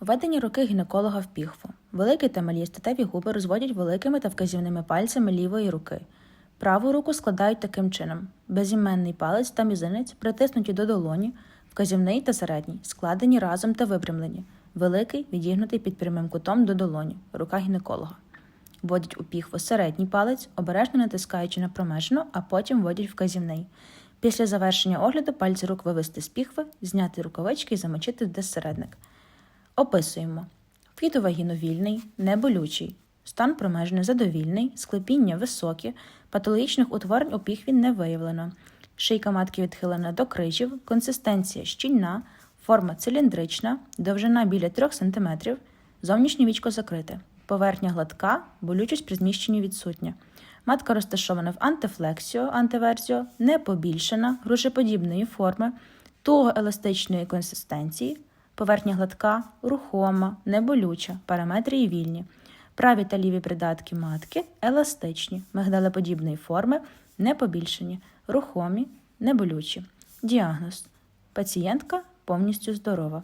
Введення руки гінеколога в піхву. Великі та малі статеві губи розводять великими та вказівними пальцями лівої руки. Праву руку складають таким чином: безіменний палець та мізинець притиснуті до долоні, вказівний та середній, складені разом та випрямлені. Великий відігнутий під прямим кутом до долоні, рука гінеколога. Вводять у піхву середній палець, обережно натискаючи на промежину, а потім вводять вказівний. Після завершення огляду пальці рук вивести з піхви, зняти рукавички і замочити в десередник. Описуємо. Вхід у вагіну вільний, неболючий, стан промежини задовільний, склепіння високі, патологічних утворень у піхві не виявлено, шийка матки відхилена до крижів, консистенція щільна, форма циліндрична, довжина біля 3 см, зовнішнє вічко закрите, поверхня гладка, болючість при зміщенні відсутня. Матка розташована в антифлексіо, антиверсіо, не побільшена, грушеподібної форми, туго-еластичної консистенції, поверхня гладка, рухома, неболюча, параметрії вільні. Праві та ліві придатки матки еластичні, мигдалеподібної форми, не побільшені, рухомі, неболючі. Діагноз. Пацієнтка повністю здорова.